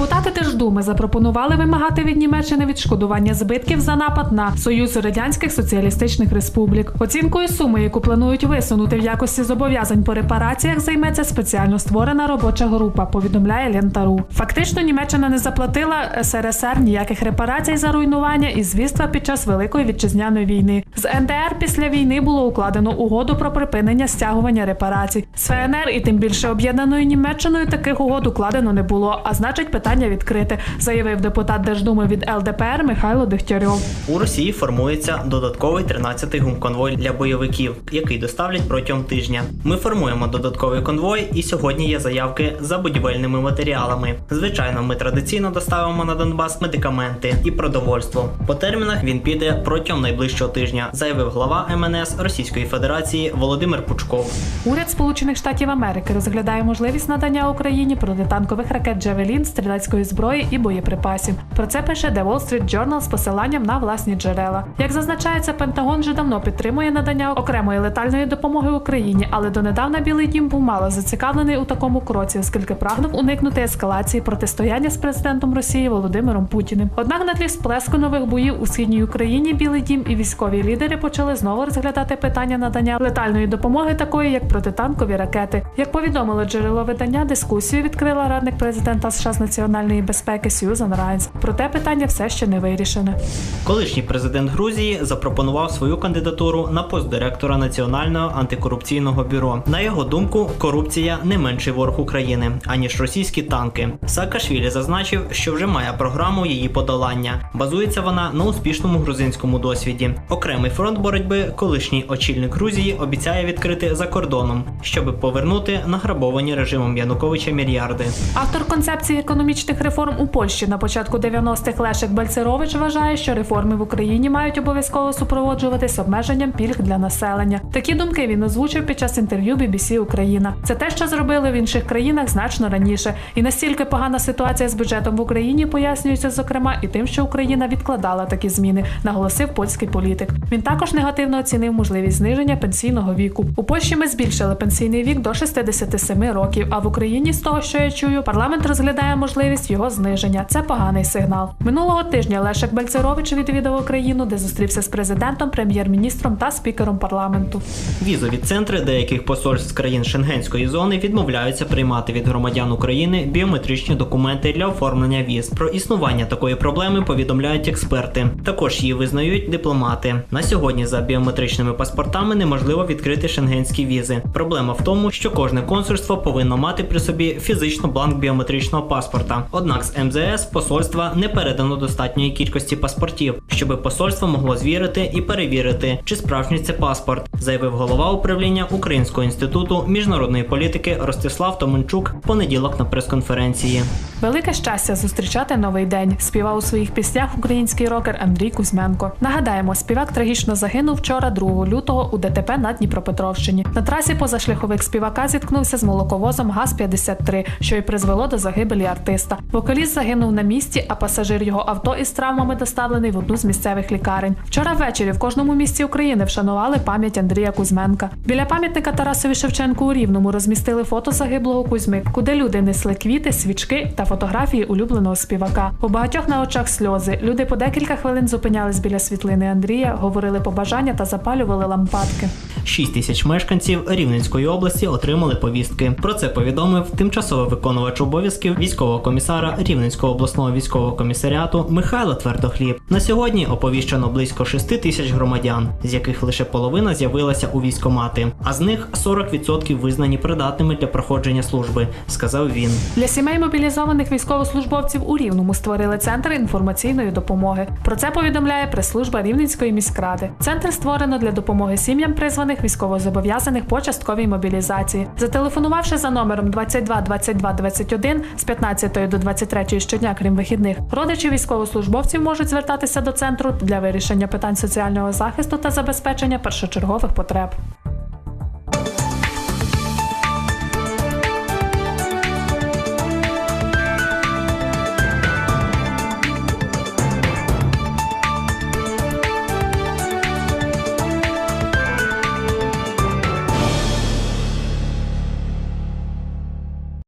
Депутати Держдуми запропонували вимагати від Німеччини відшкодування збитків за напад на Союз Радянських Соціалістичних Республік. Оцінкою суми, яку планують висунути в якості зобов'язань по репараціях, займеться спеціально створена робоча група. Повідомляє Лентару. Фактично, Німеччина не заплатила СРСР ніяких репарацій за руйнування і звіства під час Великої вітчизняної війни. З НДР після війни було укладено угоду про припинення стягування репарацій. З ФНР і тим більше об'єднаною Німеччиною таких угод укладено не було. А значить, питання відкрите, заявив депутат Держдуми від ЛДПР Михайло Дегтярьов. У Росії формується додатковий 13-й гумконвой для бойовиків, який доставлять протягом тижня. Ми формуємо додатковий конвой, і сьогодні є заявки за будівельними матеріалами. Звичайно, ми традиційно доставимо на Донбас медикаменти і продовольство. По термінах він піде протягом найближчого тижня, заявив глава МНС Російської Федерації Володимир Пучков. Уряд Сполучених Штатів Америки розглядає можливість надання Україні протитанкових ракет Джавелін, стрілецької зброї і боєприпасів. Про це пише The Wall Street Journal з посиланням на власні джерела. Як зазначається, Пентагон вже давно підтримує надання окремої летальної допомоги Україні, але донедавна Білий Дім був мало зацікавлений у такому кроці, оскільки прагнув уникнути ескалації протистояння з президентом Росії Володимиром Путіним. Однак на тлі сплеску нових боїв у східній Україні Білий Дім і військові лідери почали знову розглядати питання надання летальної допомоги, такої як протитанкові ракети. Як повідомило джерело видання, дискусію відкрила радник президента США з національної безпеки Сьюзан Райнс. Проте питання все ще не вирішене. Колишній президент Грузії запропонував свою кандидатуру на пост директора Національного антикорупційного бюро. На його думку, корупція не менший ворог України, аніж російські танки. Саакашвілі зазначив, що вже має програму її подолання. Базується вона на успішному грузинському досвіді. Окремий фронт боротьби колишній очільник Грузії обіцяє відкрити за кордоном, щоб повернути награбовані режимом Януковича мільярди. Автор концепції економічних реформ у Польщі на початку 90-х Лешек Бальцерович вважає, що реформи в Україні мають обов'язково супроводжуватись обмеженням пільг для населення. Такі думки він озвучив під час інтерв'ю BBC Україна. Це те, що зробили в інших країнах значно раніше. І настільки погана ситуація з бюджетом в Україні пояснюється, зокрема, і тим, що Україна відкладала такі зміни, наголосив польський політик. Він також негативно оцінив можливість зниження пенсійного віку. У Польщі ми збільшили пенсійний вік до 67 років. А в Україні, з того, що я чую, парламент розглядає можливість його зниження. Це поганий сигнал. Минулого тижня Лешек Бальцерович відвідав Україну, де зустрівся з президентом, прем'єр-міністром та спікером парламенту. Візові центри деяких посольств країн Шенгенської зони відмовляються приймати від громадян України біометричні документи для оформлення віз. Про існування такої проблеми повідомляють експерти. Також її визнають дипломати. На сьогодні за біометричними паспортами неможливо відкрити шенгенські візи. Проблема в тому, що кожне консульство повинно мати при собі фізично бланк біометричного паспорта. Однак з МЗС посольства не передано достатньої кількості паспортів, щоб посольство могло звірити і перевірити, чи справжній це паспорт, заявив голова управління Українського інституту міжнародної політики Ростислав Томенчук в понеділок на прес-конференції. Велике щастя зустрічати новий день. Співав у своїх піснях український рокер Андрій Кузьменко. Нагадаємо, співак трагічно загинув вчора, 2 лютого, у ДТП на Дніпропетровщині. На трасі позашляховик співака зіткнувся з молоковозом ГАЗ-53, що й призвело до загибелі артиста. Вокаліст загинув на місці, а пасажир його авто із травмами доставлений в одну з місцевих лікарень. Вчора ввечері в кожному місті України вшанували пам'ять Андрія Кузьменка. Біля пам'ятника Тарасові Шевченку у Рівному розмістили фото загиблого Кузьми, куди люди несли квіти, свічки та фотографії улюбленого співака. У багатьох на очах сльози. Люди по декілька хвилин зупинялись біля світлини Андрія, говорили побажання та запалювали лампадки. 6 тисяч мешканців Рівненської області отримали повістки. Про це повідомив тимчасовий виконувач обов'язків військового комісара Рівненського обласного військового комісаріату Михайло Твердохліб. На сьогодні оповіщено близько 6 тисяч громадян, з яких лише половина з'явилася у військомати, а з них 40% визнані придатними для проходження служби, сказав він. Для сімей мобілізованих військовослужбовців у Рівному створили центр інформаційної допомоги. Про це повідомляє прес-служба Рівненської міськради. Центр створено для допомоги сім'ям призваних військовозобов'язаних по частковій мобілізації. Зателефонувавши за номером 22 22 21 з 15 до 23 щодня, крім вихідних, родичі військовослужбовців можуть звертатися до центру для вирішення питань соціального захисту та забезпечення першочергових потреб.